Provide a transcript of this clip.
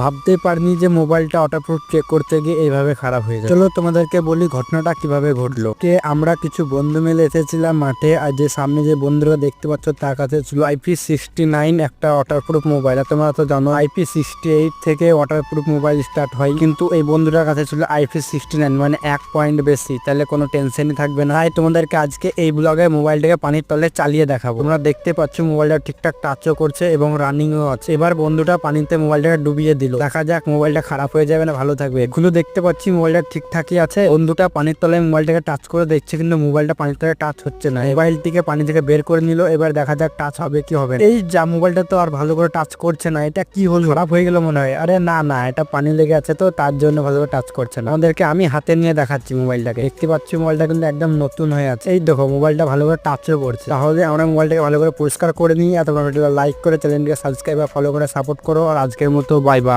ভাবতে পারিনি যে মোবাইলটা ওয়াটারপ্রুফ চেক করতে গিয়ে এইভাবে খারাপ হয়ে যায় চলো তোমাদেরকে বলি ঘটনাটা কীভাবে ঘটলো। কে আমরা কিছু বন্ধু মিলে এসেছিলাম মাঠে আর যে সামনে যে বন্ধুরা দেখতে পাচ্ছ তার কাছে ছিল আইপি সিক্সটি নাইন একটা ওয়াটারপ্রুফ মোবাইল। আর তোমরা তো জানো আইপি সিক্সটি এইট থেকে ওয়াটারপ্রুফ মোবাইল স্টার্ট হয়, কিন্তু এই বন্ধুটার কাছে ছিল আইপি সিক্সটি নাইন মানে এক পয়েন্ট বেশি। তাহলে কোনো টেনশনই থাকবে না। তাই তোমাদেরকে আজকে এই ব্লগে মোবাইলটাকে পানির তলে চালিয়ে দেখাবো। তোমরা দেখতে পাচ্ছ মোবাইলটা ঠিকঠাক টাচও করছে এবং রানিংও আছে। এবার বন্ধুটা পানিতে মোবাইলটাকে ডুবিয়ে দিল। দেখা যাক, মোবাইলটা খারাপ হয়ে যাবে না ভালো থাকবে। এগুলো দেখতে পাচ্ছি, মোবাইলটা ঠিকঠাকই আছে। বন্ধুটা পানির তলায় মোবাইলটাকে টাচ করে দেখছে, কিন্তু মোবাইলটা পানির তলায় টাচ হচ্ছে না। মোবাইলটিকে পানি থেকে বের করে নিল, এবার দেখা যাক টাচ হবে কি হবে এই যা, মোবাইলটা তো আর ভালো করে টাচ করছে না, এটা কি হলো? খারাপ হয়ে গেল মনে হয়। আরে না না, এটা পানি লেগে আছে তো, তার জন্য ভালো করে টাচ করছে না। আমাদেরকে আমি হাতে নিয়ে দেখাচ্ছি মোবাইলটাকে। দেখতে পাচ্ছি, মোবাইলটা কিন্তু একদম নতুন হয়ে আছে। এই দেখো, মোবাইলটা ভালো করে টাচও করছে তাহলে আমরা মোবাইলটাকে ভালো করে পরিষ্কার করে নিই। এত লাইক করে চ্যানেলটিকে সাবস্ক্রাইব আর ফলো করে সাপোর্ট করো। আর আজকের মতো বাই বাই